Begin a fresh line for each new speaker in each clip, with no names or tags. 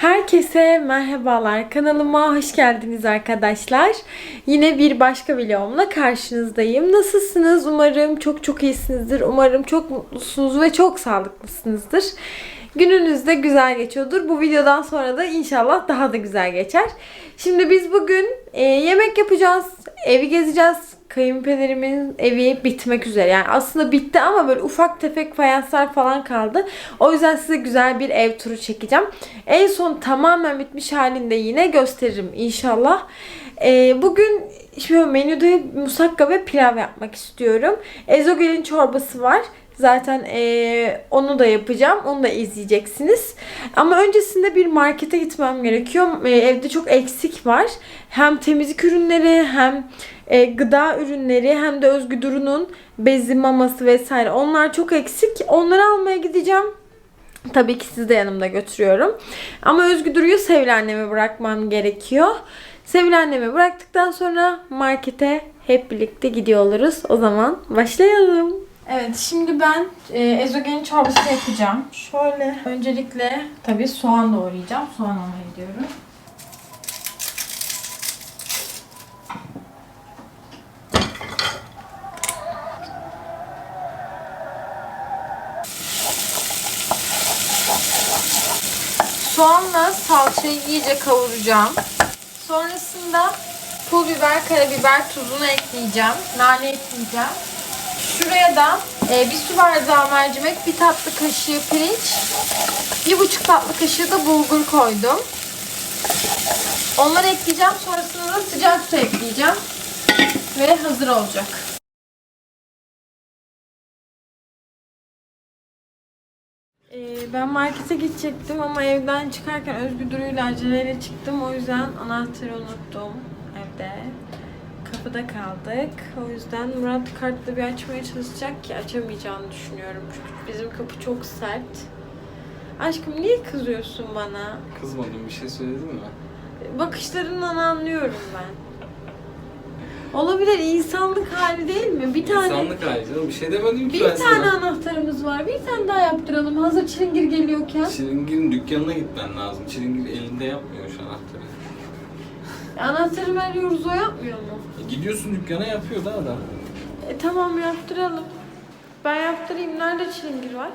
Herkese merhabalar. Kanalıma hoş geldiniz arkadaşlar. Yine bir başka videomla karşınızdayım. Nasılsınız? Umarım çok çok iyisinizdir. Umarım çok mutlusunuz ve çok sağlıklısınızdır. Gününüz de güzel geçiyordur. Bu videodan sonra da inşallah daha da güzel geçer. Şimdi biz bugün e, yemek yapacağız. Evi gezeceğiz. Kayınpederimin evi bitmek üzere. Yani aslında bitti ama böyle ufak tefek fayanslar falan kaldı. O yüzden size güzel bir ev turu çekeceğim. En son tamamen bitmiş halinde yine gösteririm inşallah. Ee, bugün şimdi menüde musakka ve pilav yapmak istiyorum. Ezogelin çorbası var. Zaten eee, onu da yapacağım. Onu da izleyeceksiniz. Ama öncesinde bir markete gitmem gerekiyor. Eee, evde çok eksik var. Hem temizlik ürünleri hem e, gıda ürünleri hem de Özgü Duru'nun bezi, maması vesaire. Onlar çok eksik. Onları almaya gideceğim. Tabii ki sizi de yanımda götürüyorum. Ama Özgü Duru'yu Sevil anneme bırakmam gerekiyor. Sevil anneme bıraktıktan sonra markete hep birlikte gidiyoruz. O zaman başlayalım. Evet şimdi ben e, ezogelin çorbası yapacağım. Şöyle öncelikle tabii soğan doğrayacağım. Soğan almaya gidiyorum. Soğanla salçayı iyice kavuracağım. Sonrasında pul biber, karabiber, tuzunu ekleyeceğim. Nane ekleyeceğim. Şuraya da e, bir su bardağı mercimek, bir tatlı kaşığı pirinç, bir buçuk tatlı kaşığı da bulgur koydum. Onları ekleyeceğim. Sonrasında da sıcak su ekleyeceğim. Ve hazır olacak. Ben markete gidecektim ama evden çıkarken Özgür Duru'yla aceleyle çıktım. O yüzden anahtarı unuttum evde. Kapıda kaldık. O yüzden Murat kartla bir açmaya çalışacak ki açamayacağını düşünüyorum. Çünkü bizim kapı çok sert. Aşkım niye kızıyorsun bana?
Kızmadım bir şey söyledin mi?
Bakışlarından anlıyorum ben. Olabilir insanlık hali değil mi? Bir tane
İnsanlık hali canım bir şey demedim ki
bir
ben
tane
sana.
anahtarımız var. Bir tane daha yaptıralım. Hazır çilingir geliyorken.
Çilingir'in dükkanına gitmen lazım. Çilingir elinde yapmıyor şu anahtarı.
Anahtarı veriyoruz o yapmıyor mu?
E, gidiyorsun dükkana yapıyor da adam.
E tamam yaptıralım. Ben yaptırayım. Nerede çilingir var?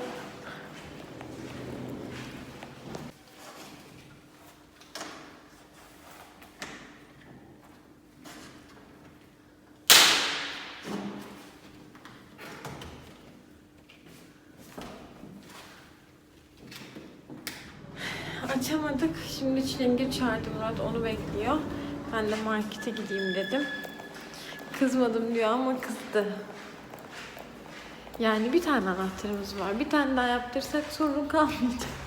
Açamadık. Şimdi çilingir çağırdı Murat. Onu bekliyor. Ben de markete gideyim dedim. Kızmadım diyor ama kızdı. Yani bir tane anahtarımız var. Bir tane daha yaptırsak sorun kalmayacak.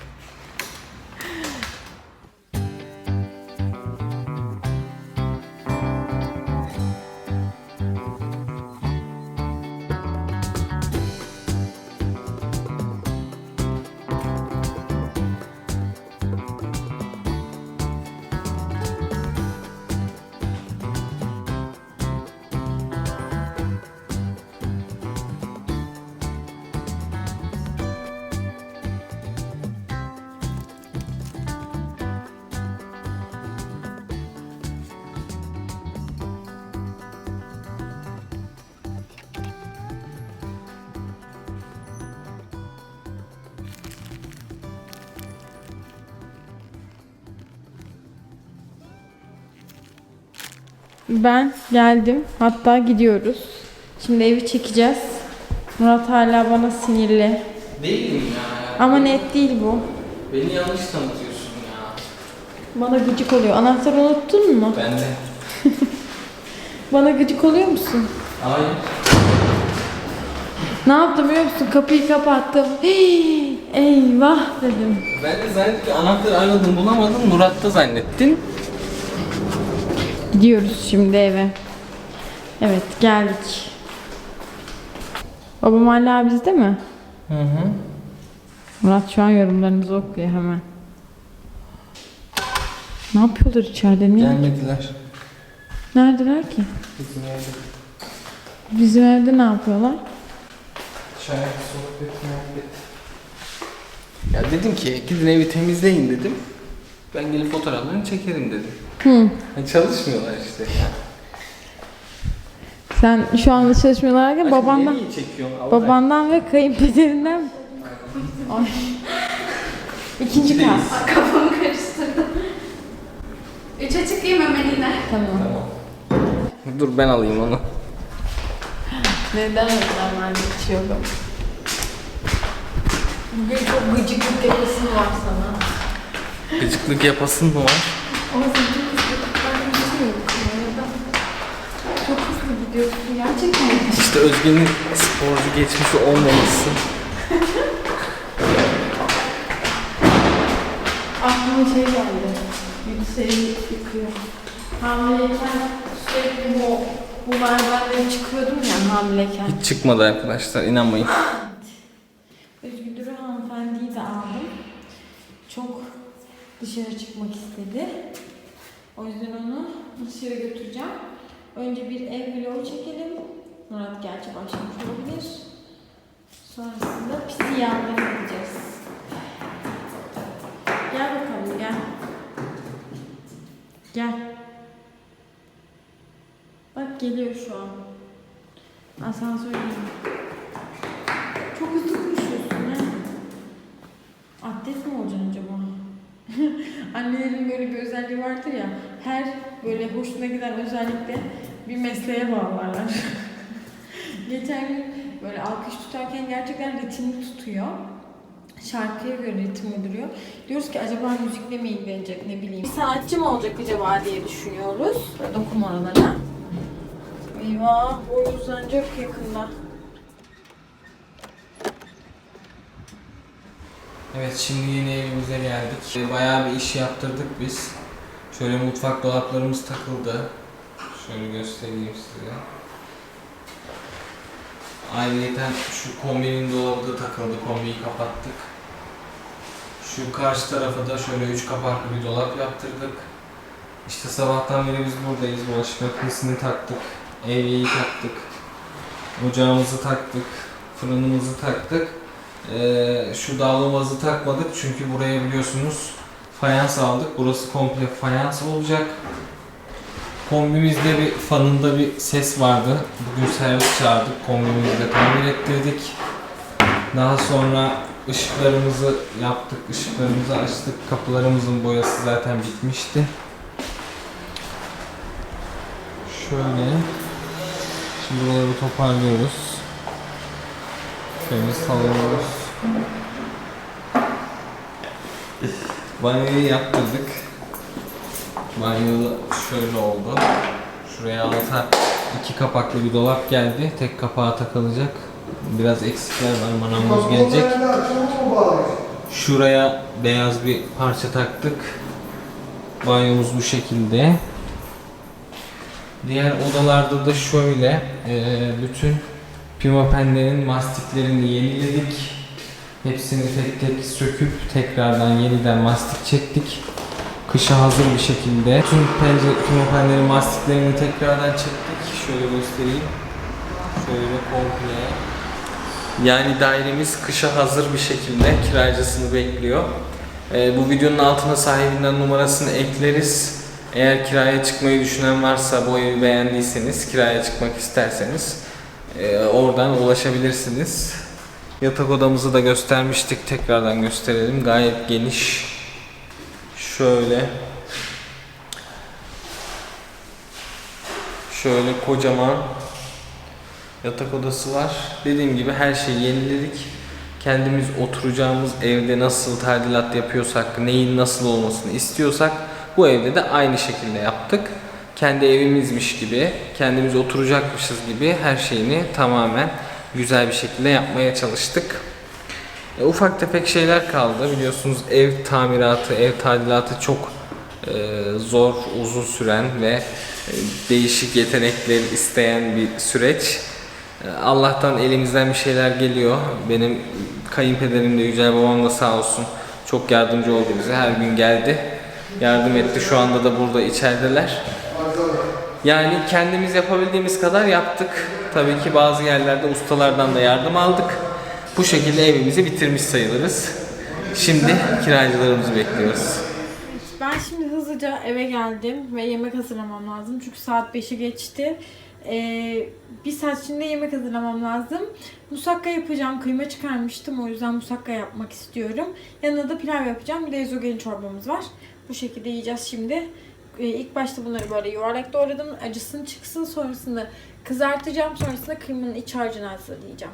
Ben geldim. Hatta gidiyoruz. Şimdi evi çekeceğiz. Murat hala bana sinirli.
Değilim ya.
Ama net değil bu.
Beni yanlış tanıtıyorsun ya.
Bana gıcık oluyor. Anahtarı unuttun mu?
Ben de.
Bana gıcık oluyor musun?
Hayır.
Ne yaptım biliyor musun? Kapıyı kapattım. Hii, eyvah dedim.
Ben de zannettim anahtarı aradın bulamadın Murat'ta zannettin.
Gidiyoruz şimdi eve. Evet geldik. Babam hala bizde mi?
Hı hı.
Murat şu an yorumlarınızı okuyor hemen. Ne yapıyorlar içeride? Niye?
Gelmediler.
Neredeler ki?
Bizim evde.
Bizim evde ne yapıyorlar?
Çay, sohbet, muhabbet. Ya dedim ki gidin evi temizleyin dedim. Ben gelip fotoğraflarını çekerim dedi.
Hı.
Yani çalışmıyorlar işte.
Sen şu anda çalışmıyorlar derken babandan
çekiyorsun? Allah
babandan ve kayınpederinden Ay. İkinci kat.
Kafamı karıştırdı. Üçe çıkayım hemen yine.
Tamam.
Tamam. Dur ben alayım onu.
Neden normalde içiyorum? Bugün çok gıcıklık yapasın var sana.
Gıcıklık yapasın mı var?
Ama sen çok hızlı Ben kamerada. Çok hızlı gidiyorsun gerçekten.
İşte Özge'nin sporcu geçmişi olmaması.
Aklıma şey geldi. Yükseği yıkıyor. Hamileyken sürekli bu, bu merdivenleri çıkıyordum ya hamileyken.
Hiç çıkmadı arkadaşlar inanmayın.
Özgür hanımefendiyi de aldım. Çok dışarı çıkmak istedi. O yüzden onu dışarı götüreceğim. Önce bir ev vlogu çekelim. Murat gerçi başlamış olabilir. Sonrasında pisi yanına gideceğiz. Gel bakalım gel. Gel. Bak geliyor şu an. Asansör geliyor. Çok hızlı konuşuyorsun ya. Atlet mi olacaksın acaba? Annelerin böyle bir özelliği vardır ya. Her böyle hoşuna giden özellikle bir mesleğe bağlarlar. Geçen gün böyle alkış tutarken gerçekten ritmini tutuyor. Şarkıya göre ritim uyduruyor. Diyoruz ki acaba müzikle mi ilgilenecek ne bileyim. Bir sanatçı mı olacak acaba diye düşünüyoruz. Dokum oralara. Eyvah boyu uzanacak yakında.
Evet şimdi yeni evimize geldik. Bayağı bir iş yaptırdık biz. Şöyle mutfak dolaplarımız takıldı. Şöyle göstereyim size. Ayrıca şu kombinin dolabı da takıldı. Kombiyi kapattık. Şu karşı tarafa da şöyle üç kapaklı bir dolap yaptırdık. İşte sabahtan beri biz buradayız. Bulaşık makinesini taktık. Evyeyi taktık. Ocağımızı taktık. Fırınımızı taktık. Ee, şu davlumbazı takmadık çünkü buraya biliyorsunuz fayans aldık. Burası komple fayans olacak. Kombimizde bir fanında bir ses vardı. Bugün servis çağırdık. Kombimizi de tamir ettirdik. Daha sonra ışıklarımızı yaptık. Işıklarımızı açtık. Kapılarımızın boyası zaten bitmişti. Şöyle. Şimdi buraları toparlıyoruz. Şöyle salıyoruz. Banyoyu yaptırdık. Banyo şöyle oldu. Şuraya alta iki kapaklı bir dolap geldi. Tek kapağı takılacak. Biraz eksikler var. Marangoz gelecek. Şuraya beyaz bir parça taktık. Banyomuz bu şekilde. Diğer odalarda da şöyle bütün pimapenlerin mastiklerini yeniledik. Hepsini tek tek söküp tekrardan yeniden mastik çektik. Kışa hazır bir şekilde. Tüm pimapenlerin mastiklerini tekrardan çektik. Şöyle göstereyim. Şöyle komple. Yani dairemiz kışa hazır bir şekilde kiracısını bekliyor. Ee, bu videonun altına sahibinden numarasını ekleriz. Eğer kiraya çıkmayı düşünen varsa bu evi beğendiyseniz, kiraya çıkmak isterseniz ee, oradan ulaşabilirsiniz. Yatak odamızı da göstermiştik. Tekrardan gösterelim. Gayet geniş. Şöyle. Şöyle kocaman yatak odası var. Dediğim gibi her şeyi yeniledik. Kendimiz oturacağımız evde nasıl tadilat yapıyorsak, neyin nasıl olmasını istiyorsak bu evde de aynı şekilde yaptık. Kendi evimizmiş gibi, kendimiz oturacakmışız gibi her şeyini tamamen güzel bir şekilde yapmaya çalıştık. E, ufak tefek şeyler kaldı. Biliyorsunuz ev tamiratı, ev tadilatı çok e, zor, uzun süren ve e, değişik yetenekler isteyen bir süreç. E, Allah'tan elimizden bir şeyler geliyor. Benim kayınpederim de Yücel babam da sağ olsun çok yardımcı oldu bize. Her gün geldi. Yardım etti. Şu anda da burada içerideler. Yani kendimiz yapabildiğimiz kadar yaptık. Tabii ki bazı yerlerde ustalardan da yardım aldık. Bu şekilde evimizi bitirmiş sayılırız. Şimdi kiracılarımızı bekliyoruz.
Ben hızlıca eve geldim ve yemek hazırlamam lazım. Çünkü saat 5'i geçti. Ee, bir saat içinde yemek hazırlamam lazım. Musakka yapacağım. Kıyma çıkarmıştım. O yüzden musakka yapmak istiyorum. Yanına da pilav yapacağım. Bir de ezogelin çorbamız var. Bu şekilde yiyeceğiz şimdi. Ee, ilk başta bunları böyle yuvarlak doğradım. Acısını çıksın. Sonrasında kızartacağım. Sonrasında kıymanın iç harcını hazırlayacağım.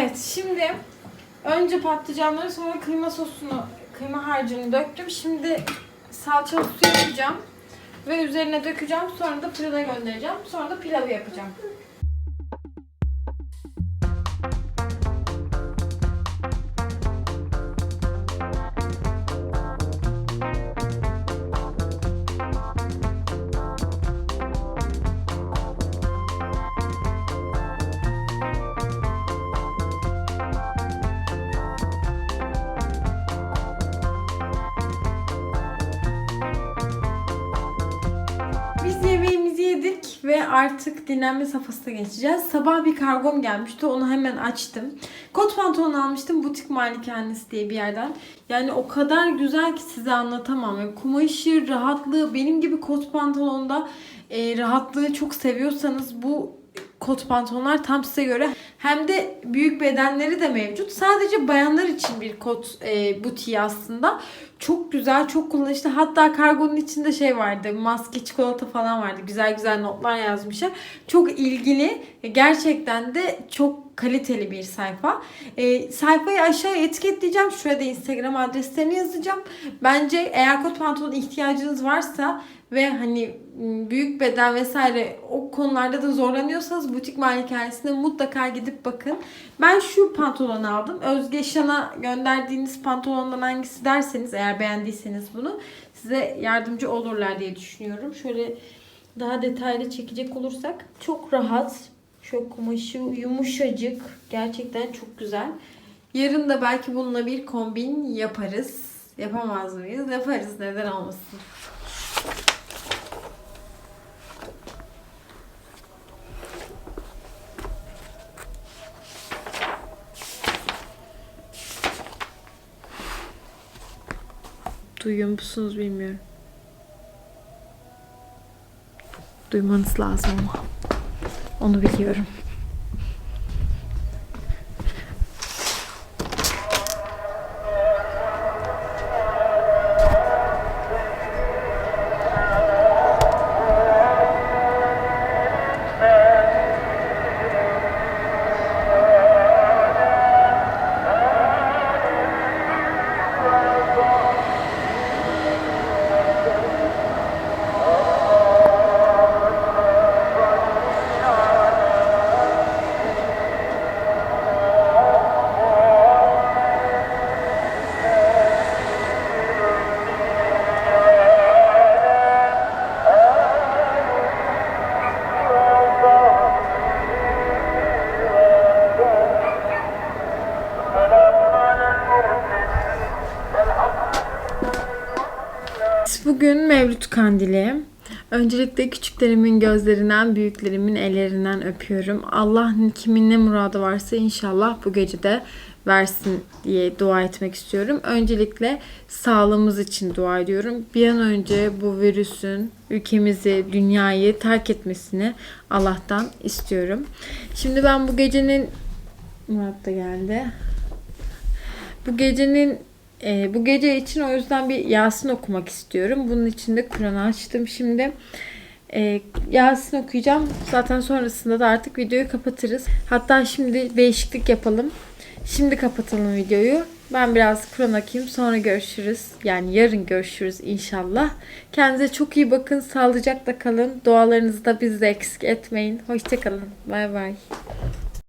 Evet şimdi önce patlıcanları sonra kıyma sosunu, kıyma harcını döktüm. Şimdi salçalı su yapacağım. Ve üzerine dökeceğim. Sonra da fırına göndereceğim. Sonra da pilavı yapacağım. Artık dinlenme safhasına geçeceğiz. Sabah bir kargom gelmişti. Onu hemen açtım. Kot pantolon almıştım. Butik Malikanesi diye bir yerden. Yani o kadar güzel ki size anlatamam. Yani kumaşı, rahatlığı, benim gibi kot pantolonda e, rahatlığı çok seviyorsanız bu kot pantolonlar tam size göre. Hem de büyük bedenleri de mevcut. Sadece bayanlar için bir kot e, butiği aslında. Çok güzel, çok kullanışlı. Hatta kargonun içinde şey vardı. Maske, çikolata falan vardı. Güzel güzel notlar yazmışlar. Çok ilgili. Gerçekten de çok kaliteli bir sayfa. E, sayfayı aşağıya etiketleyeceğim. Şurada Instagram adreslerini yazacağım. Bence eğer kot pantolon ihtiyacınız varsa ve hani büyük beden vesaire o konularda da zorlanıyorsanız butik malikanesine mutlaka gidip bakın. Ben şu pantolonu aldım. Özge Şan'a gönderdiğiniz pantolondan hangisi derseniz eğer beğendiyseniz bunu size yardımcı olurlar diye düşünüyorum. Şöyle daha detaylı çekecek olursak çok rahat. Çok kumaşı yumuşacık. Gerçekten çok güzel. Yarın da belki bununla bir kombin yaparız. Yapamaz mıyız? Yaparız. Neden olmasın? Duyuyor musunuz bilmiyorum. Duymanız lazım ama. Onu biliyorum. Bugün Mevlüt Kandili. Öncelikle küçüklerimin gözlerinden, büyüklerimin ellerinden öpüyorum. Allah kimin ne muradı varsa inşallah bu gece de versin diye dua etmek istiyorum. Öncelikle sağlığımız için dua ediyorum. Bir an önce bu virüsün ülkemizi, dünyayı terk etmesini Allah'tan istiyorum. Şimdi ben bu gecenin Murat da geldi. Bu gecenin e, bu gece için o yüzden bir Yasin okumak istiyorum. Bunun için de Kur'an'ı açtım şimdi. E, Yasin okuyacağım. Zaten sonrasında da artık videoyu kapatırız. Hatta şimdi değişiklik yapalım. Şimdi kapatalım videoyu. Ben biraz Kur'an okuyayım. Sonra görüşürüz. Yani yarın görüşürüz inşallah. Kendinize çok iyi bakın. Sağlıcakla kalın. Dualarınızı da bizde eksik etmeyin. Hoşçakalın. Bay bay.